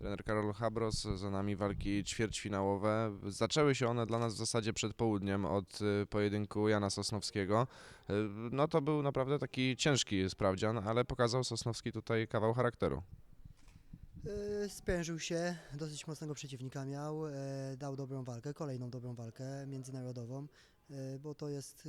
Trener Karol Habros, za nami walki ćwierćfinałowe. Zaczęły się one dla nas w zasadzie przed południem od y, pojedynku Jana Sosnowskiego. Y, No to był naprawdę taki ciężki sprawdzian, ale pokazał Sosnowski tutaj kawał charakteru. E, Sprężył się, dosyć mocnego przeciwnika miał, dał dobrą walkę, kolejną dobrą walkę międzynarodową, bo to jest,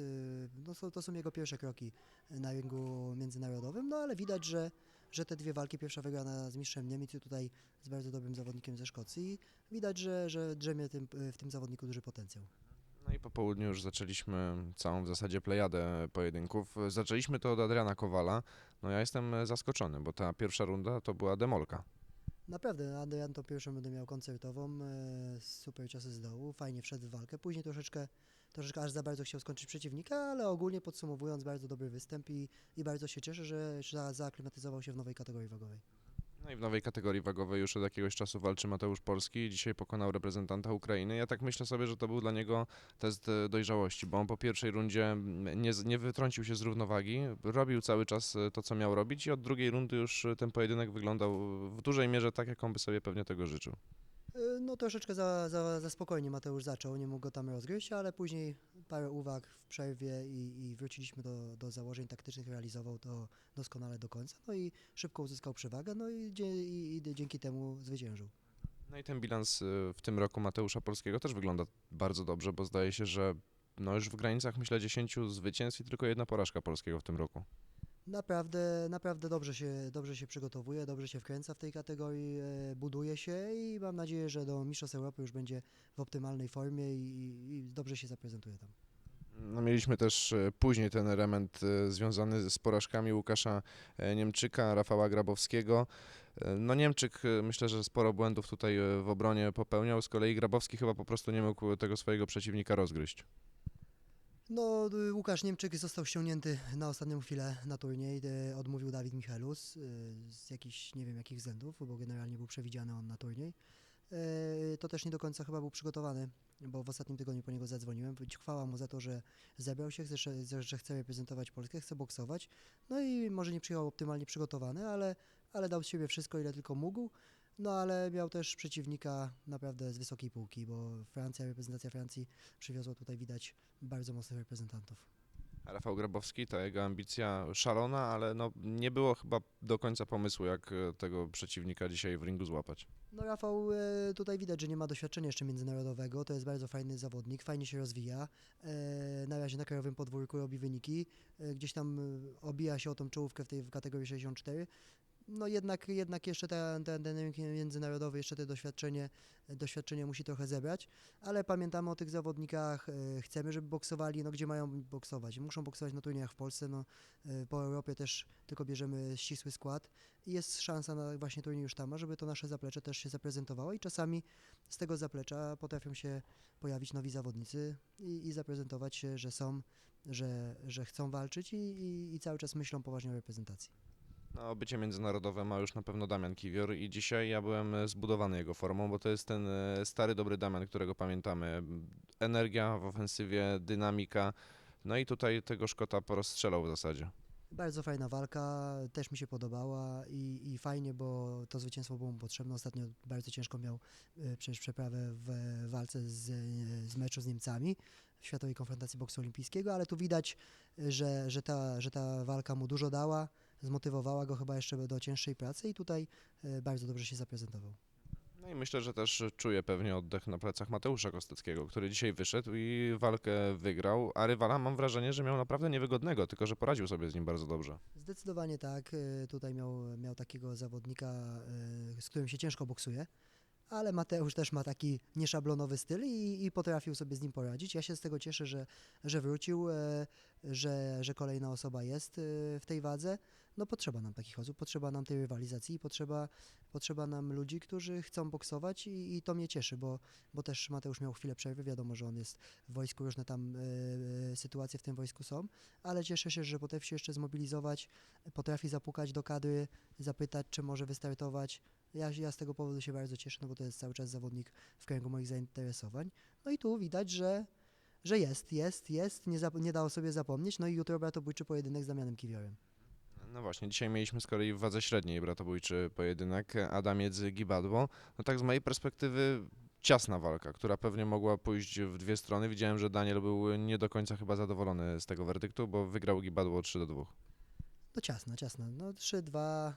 no, to są jego pierwsze kroki na ringu międzynarodowym, no ale widać, że, że te dwie walki, pierwsza wygrana z mistrzem Niemiec i tutaj z bardzo dobrym zawodnikiem ze Szkocji, widać, że, że drzemie tym, w tym zawodniku duży potencjał. No i po południu już zaczęliśmy całą w zasadzie plejadę pojedynków. Zaczęliśmy to od Adriana Kowala. No ja jestem zaskoczony, bo ta pierwsza runda to była demolka. Naprawdę, Adrian tą pierwszą rundę miał koncertową, e, super ciosy z dołu, fajnie wszedł w walkę, później troszeczkę, troszeczkę aż za bardzo chciał skończyć przeciwnika, ale ogólnie podsumowując bardzo dobry występ i, i bardzo się cieszę, że za- zaaklimatyzował się w nowej kategorii wagowej. No i w nowej kategorii wagowej już od jakiegoś czasu walczy Mateusz Polski. Dzisiaj pokonał reprezentanta Ukrainy. Ja tak myślę sobie, że to był dla niego test e, dojrzałości, bo on po pierwszej rundzie nie, nie wytrącił się z równowagi, robił cały czas e, to, co miał robić i od drugiej rundy już e, ten pojedynek wyglądał w dużej mierze tak, jak on by sobie pewnie tego życzył. E, No troszeczkę za, za, za spokojnie Mateusz zaczął, nie mógł go tam rozgryźć, ale później parę uwag w przerwie i, i wróciliśmy do, do założeń taktycznych, realizował to doskonale do końca, no i szybko uzyskał przewagę, no i, i, i dzięki temu zwyciężył. No i ten bilans e, w tym roku Mateusza Polskiego też wygląda bardzo dobrze, bo zdaje się, że no już w granicach myślę 10 zwycięstw i tylko jedna porażka Polskiego w tym roku. Naprawdę, naprawdę dobrze się, dobrze się przygotowuje, dobrze się wkręca w tej kategorii, e, buduje się i mam nadzieję, że do Mistrzostw Europy już będzie w optymalnej formie i, i dobrze się zaprezentuje tam. No, mieliśmy też e, później ten element e, związany z porażkami Łukasza Niemczyka, Rafała Grabowskiego. No Niemczyk myślę, że sporo błędów tutaj w obronie popełniał, z kolei Grabowski chyba po prostu nie mógł tego swojego przeciwnika rozgryźć. No, y, Łukasz Niemczyk został ściągnięty na ostatnią chwilę na turniej, y, odmówił Dawid Michelus y, z jakichś, nie wiem jakich względów, bo generalnie był przewidziany on na turniej. To też nie do końca chyba był przygotowany, bo w ostatnim tygodniu po niego zadzwoniłem. Chwała mu za to, że zebrał się, że, że chce reprezentować Polskę, chce boksować. No i może nie przyjechał optymalnie przygotowany, ale, ale dał z siebie wszystko, ile tylko mógł. No ale miał też przeciwnika naprawdę z wysokiej półki, bo Francja, reprezentacja Francji przywiozła tutaj widać bardzo mocnych reprezentantów. Rafał Grabowski, ta jego ambicja szalona, ale no nie było chyba do końca pomysłu, jak e, tego przeciwnika dzisiaj w ringu złapać. No Rafał, e, tutaj widać, że nie ma doświadczenia jeszcze międzynarodowego, to jest bardzo fajny zawodnik, fajnie się rozwija, e, na razie na krajowym podwórku robi wyniki, gdzieś tam obija się o tą czołówkę w tej w kategorii 64, no jednak, jednak jeszcze ten, ten, rynek międzynarodowy, jeszcze te doświadczenie, doświadczenie musi trochę zebrać, ale pamiętamy o tych zawodnikach, e, chcemy, żeby boksowali, no gdzie mają boksować? Muszą boksować na turniejach w Polsce, no e, po Europie też tylko bierzemy ścisły skład i jest szansa na właśnie turniej już tam, żeby to nasze zaplecze też się zaprezentowało i czasami z tego zaplecza potrafią się pojawić nowi zawodnicy i, i zaprezentować się, że są, że, że chcą walczyć i, i, i cały czas myślą poważnie o reprezentacji. No, bycie międzynarodowe ma już na pewno Damian Kiwior i dzisiaj ja byłem e, zbudowany jego formą, bo to jest ten e, stary, dobry Damian, którego pamiętamy. Energia w ofensywie, dynamika, no i tutaj tego Szkota porozstrzelał w zasadzie. Bardzo fajna walka, też mi się podobała i, i fajnie, bo to zwycięstwo było mu potrzebne. Ostatnio bardzo ciężko miał e, przecież przeprawę w walce z, z meczu z Niemcami w Światowej Konfrontacji Boksu Olimpijskiego, ale tu widać, że, że, ta, że ta walka mu dużo dała, zmotywowała go chyba jeszcze do cięższej pracy i tutaj e, bardzo dobrze się zaprezentował. No i myślę, że też czuje pewnie oddech na plecach Mateusza Kosteckiego, który dzisiaj wyszedł i walkę wygrał, a rywala mam wrażenie, że miał naprawdę niewygodnego, tylko że poradził sobie z nim bardzo dobrze. Zdecydowanie tak. E, Tutaj miał, miał takiego zawodnika, e, z którym się ciężko boksuje, ale Mateusz też ma taki nieszablonowy styl i, i potrafił sobie z nim poradzić. Ja się z tego cieszę, że, że wrócił, że, że kolejna osoba jest w tej wadze. No potrzeba nam takich osób, potrzeba nam tej rywalizacji, potrzeba, potrzeba nam ludzi, którzy chcą boksować i, i to mnie cieszy, bo, bo też Mateusz miał chwilę przerwy, wiadomo, że on jest w wojsku, różne tam e, sytuacje w tym wojsku są, ale cieszę się, że potrafi się jeszcze zmobilizować, potrafi zapukać do kadry, zapytać, czy może wystartować. Ja, ja z tego powodu się bardzo cieszę, no bo to jest cały czas zawodnik w kręgu moich zainteresowań. No i tu widać, że, że jest, jest, jest, nie, nie dało sobie zapomnieć. No i jutro bratobójczy pojedynek z Damianem Kiwiorem. No właśnie, dzisiaj mieliśmy z kolei w wadze średniej bratobójczy pojedynek Adamiec Gibadło. No tak z mojej perspektywy ciasna walka, która pewnie mogła pójść w dwie strony. Widziałem, że Daniel był nie do końca chyba zadowolony z tego werdyktu, bo wygrał Gibadło 3 do 2. No ciasno, ciasno. No 3-2.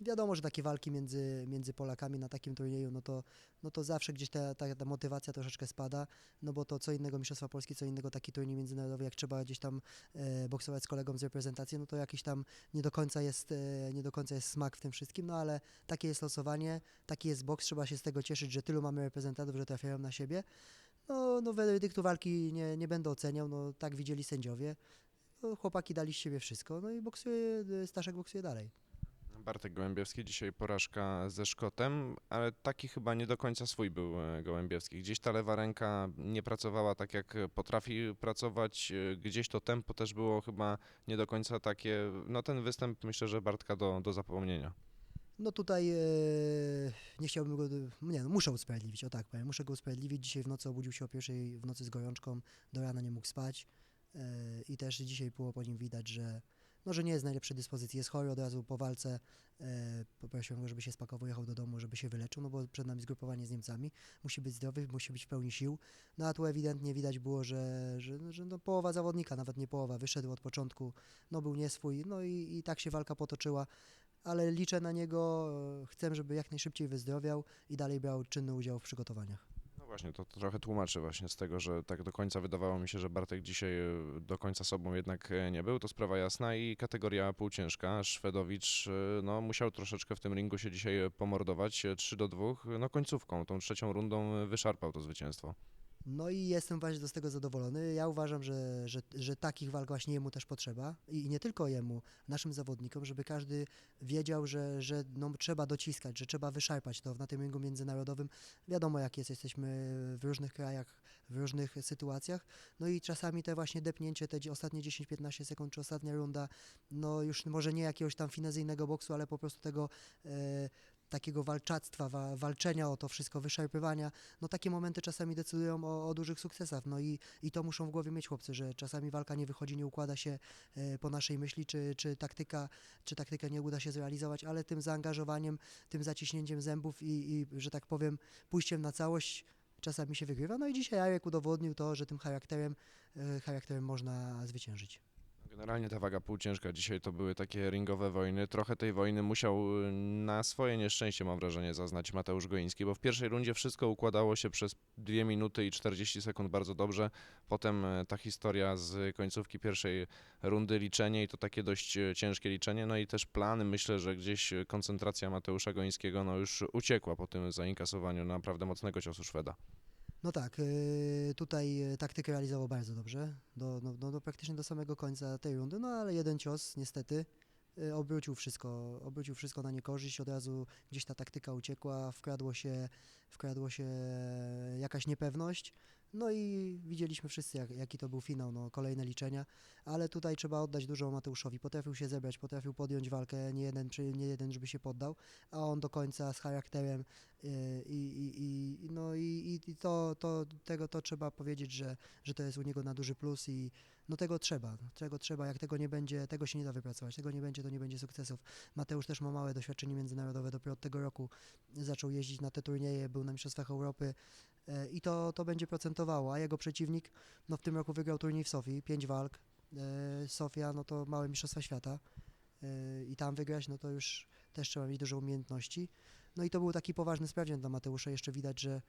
Wiadomo, że takie walki między, między Polakami na takim turnieju, no to, no to zawsze gdzieś ta, ta, ta motywacja troszeczkę spada, no bo to co innego Mistrzostwa Polski, co innego taki turniej międzynarodowy, jak trzeba gdzieś tam e, boksować z kolegą z reprezentacji, no to jakiś tam nie do końca jest, e, nie do końca jest smak w tym wszystkim, no ale takie jest losowanie, taki jest boks, trzeba się z tego cieszyć, że tylu mamy reprezentantów, że trafiają na siebie. No, no werdyktu walki nie, nie będę oceniał, no tak widzieli sędziowie. No, chłopaki dali z siebie wszystko, no i boksuje, Staszek boksuje dalej. Bartek Gołębiewski, dzisiaj porażka ze Szkotem, ale taki chyba nie do końca swój był e, Gołębiewski. Gdzieś ta lewa ręka nie pracowała tak, jak potrafi pracować, e, gdzieś to tempo też było chyba nie do końca takie, no ten występ myślę, że Bartka do, do zapomnienia. No tutaj e, nie chciałbym go, nie no, muszę usprawiedliwić, o tak powiem, muszę go usprawiedliwić. Dzisiaj w nocy obudził się o pierwszej w nocy z gorączką, do rana nie mógł spać e, i też dzisiaj było po nim widać, że no, że nie jest w najlepszej dyspozycji, jest chory, od razu po walce e, poprosiłem go, żeby się spakował, jechał do domu, żeby się wyleczył, no bo przed nami zgrupowanie z Niemcami, musi być zdrowy, musi być w pełni sił, no a tu ewidentnie widać było, że, że, że no, połowa zawodnika, nawet nie połowa, wyszedł od początku, no był nie swój, no i, i tak się walka potoczyła, ale liczę na niego, e, chcę, żeby jak najszybciej wyzdrowiał i dalej brał czynny udział w przygotowaniach. Właśnie, to, to trochę tłumaczy właśnie z tego, że tak do końca wydawało mi się, że Bartek dzisiaj e, do końca sobą jednak e, nie był, to sprawa jasna i kategoria półciężka. Szwedowicz e, no, musiał troszeczkę w tym ringu się dzisiaj pomordować, e, 3 do 2, no końcówką, tą trzecią rundą wyszarpał to zwycięstwo. No i jestem właśnie z tego zadowolony. Ja uważam, że, że, że takich walk właśnie jemu też potrzeba i nie tylko jemu, naszym zawodnikom, żeby każdy wiedział, że, że no, trzeba dociskać, że trzeba wyszarpać to na tym rynku międzynarodowym. Wiadomo jak jest, jesteśmy w różnych krajach, w różnych sytuacjach, no i czasami te właśnie depnięcie, te ostatnie 10-15 sekund czy ostatnia runda, no już może nie jakiegoś tam finezyjnego boksu, ale po prostu tego e, takiego walczactwa, wa, walczenia o to wszystko, wyszarpywania, no takie momenty czasami decydują o, o dużych sukcesach, no i, i to muszą w głowie mieć chłopcy, że czasami walka nie wychodzi, nie układa się e, po naszej myśli, czy, czy taktyka, czy taktyka nie uda się zrealizować, ale tym zaangażowaniem, tym zaciśnięciem zębów i, i że tak powiem, pójściem na całość czasami się wygrywa. No i dzisiaj Jarek udowodnił to, że tym charakterem, e, charakterem można zwyciężyć. Generalnie ta waga półciężka dzisiaj to były takie ringowe wojny. Trochę tej wojny musiał y, na swoje nieszczęście, mam wrażenie, zaznać Mateusz Goiński, bo w pierwszej rundzie wszystko układało się przez 2 minuty i 40 sekund bardzo dobrze. Potem e, ta historia z końcówki pierwszej rundy, liczenie i to takie dość e, ciężkie liczenie. No i też plany, myślę, że gdzieś koncentracja Mateusza Goińskiego no już uciekła po tym zainkasowaniu naprawdę mocnego ciosu Szweda. No tak, y, tutaj y, taktykę realizował bardzo dobrze, do, no, no, praktycznie do samego końca tej rundy, no ale jeden cios niestety y, obrócił wszystko, obrócił wszystko na niekorzyść, od razu gdzieś ta taktyka uciekła, wkradło się, wkradło się jakaś niepewność, no i widzieliśmy wszyscy jak, jaki to był finał, no kolejne liczenia, ale tutaj trzeba oddać dużo Mateuszowi, potrafił się zebrać, potrafił podjąć walkę, nie jeden, nie jeden żeby się poddał, a on do końca z charakterem i, i, i, i, to, to, tego to trzeba powiedzieć, że, że to jest u niego na duży plus i no tego trzeba, tego trzeba, jak tego nie będzie, tego się nie da wypracować, tego nie będzie, to nie będzie sukcesów. Mateusz też ma małe doświadczenie międzynarodowe, dopiero od tego roku zaczął jeździć na te turnieje, był na Mistrzostwach Europy e, i to, to będzie procentowało, a jego przeciwnik no w tym roku wygrał turniej w Sofii, pięć walk, e, Sofia no to małe Mistrzostwa Świata e, i tam wygrać, no to już też trzeba mieć dużo umiejętności. No i to był taki poważny sprawdzian dla Mateusza. Jeszcze widać, że,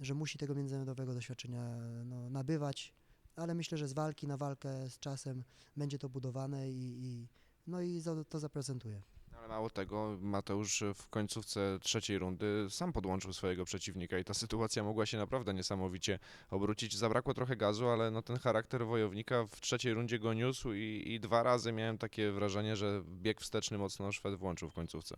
że musi tego międzynarodowego doświadczenia no, nabywać, ale myślę, że z walki na walkę z czasem będzie to budowane i, i, no i za, to zaprezentuje. Ale mało tego, Mateusz w końcówce trzeciej rundy sam podłączył swojego przeciwnika i ta sytuacja mogła się naprawdę niesamowicie obrócić. Zabrakło trochę gazu, ale no ten charakter wojownika w trzeciej rundzie go niósł i, i dwa razy miałem takie wrażenie, że bieg wsteczny mocno Szwed włączył w końcówce.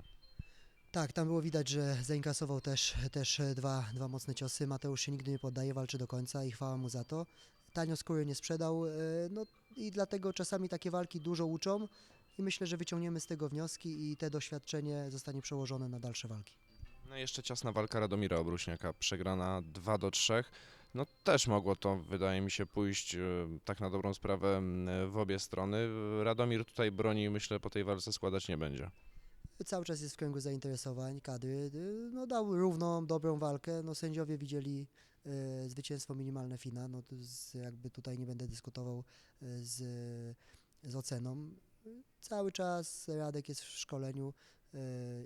Tak, tam było widać, że zainkasował też, też dwa, dwa mocne ciosy. Mateusz się nigdy nie poddaje, walczy do końca i chwała mu za to. Tanio skóry nie sprzedał, e, no i dlatego czasami takie walki dużo uczą i myślę, że wyciągniemy z tego wnioski i te doświadczenie zostanie przełożone na dalsze walki. No i jeszcze ciasna walka Radomira Obruśniaka, przegrana 2 do 3. No też mogło to, wydaje mi się, pójść e, tak na dobrą sprawę w obie strony. Radomir tutaj broni, myślę, po tej walce składać nie będzie. Cały czas jest w kręgu zainteresowań, kadry. y, No, dał równą, dobrą walkę. No, sędziowie widzieli y, zwycięstwo minimalne Fina. No, z, jakby tutaj nie będę dyskutował y, z, z oceną. Cały czas Radek jest w szkoleniu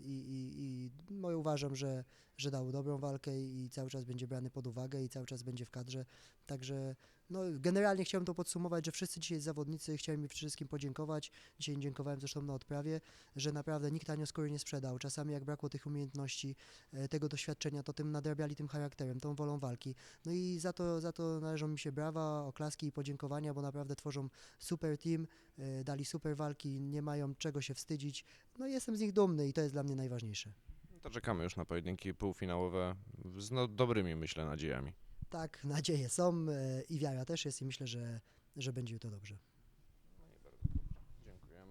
i, i, i no, uważam, że, że dał dobrą walkę i cały czas będzie brany pod uwagę i cały czas będzie w kadrze. Także no, generalnie chciałem to podsumować, że wszyscy dzisiaj zawodnicy, chciałem im wszystkim podziękować. Dzisiaj dziękowałem zresztą na odprawie że naprawdę nikt tanio skóry nie sprzedał. Czasami jak brakło tych umiejętności, e, tego doświadczenia, to tym nadrabiali tym charakterem, tą wolą walki. No i za to, za to należą mi się brawa, oklaski i podziękowania, bo naprawdę tworzą super team, e, dali super walki, nie mają czego się wstydzić. No i jestem z nich dumny i to jest dla mnie najważniejsze. To czekamy już na pojedynki półfinałowe z no, dobrymi, myślę, nadziejami. Tak, nadzieje są e, i wiara też jest i myślę, że, że będzie to dobrze.